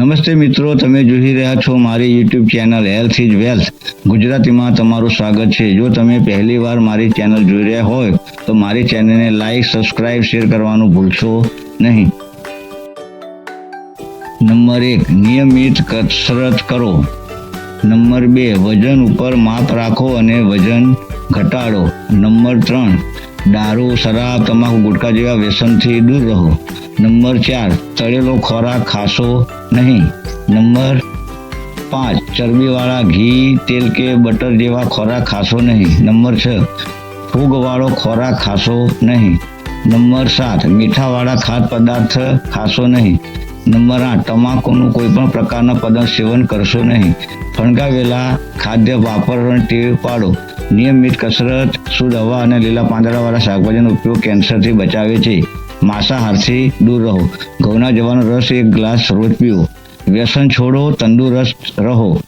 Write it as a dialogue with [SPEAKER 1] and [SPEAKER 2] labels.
[SPEAKER 1] નમસ્તે મિત્રો, તમે જોઈ રહ્યા છો મારી YouTube channel health is wealth ગુજરાતીમાં તમારું સ્વાગત છે. જો તમે પહેલી વાર મારી ચેનલ જોઈ રહ્યા હોય, તો મારી ચેનલને લાઈક સબસ્ક્રાઇબ શેર કરવાનું ભૂલશો નહીં. નંબર એક, નિયમિત કસરત કરો. નંબર બે, વજન ઉપર માપ રાખો અને વજન ઘટાડો. નંબર ત્રણ, દારૂ, શરાબ, તમાકુ, ગુટખા જેવા વ્યસનથી દૂર રહો. નંબર ચાર, તળેલો ખોરાક ખાશો નહીં. નંબર પાંચ, ચરબીવાળા ઘી, તેલ કે બટર જેવા ખોરાક ખાશો નહીં. નંબર છ, ફૂગવાળો ખોરાક ખાશો નહીં. નંબર સાત, મીઠાવાળા ખાદ્ય પદાર્થ ખાશો નહીં. નંબર આઠ, તમાકુનું કોઈ પણ પ્રકારના પદાર્થ સેવન કરશો નહીં. ફણગાવેલા ખાદ્ય વાપરવાની ટેવ પાડો. નિયમિત કસરત, શુદ્ધ હવા અને લીલા પાંદડાવાળા શાકભાજીનો ઉપયોગ કેન્સરથી બચાવે છે. માંસાહારથી દૂર રહો. ઘઉંના જવાનો રસ એક ગ્લાસ રોજ પીવો વ્યસન છોડો તંદુરસ્ત રહો.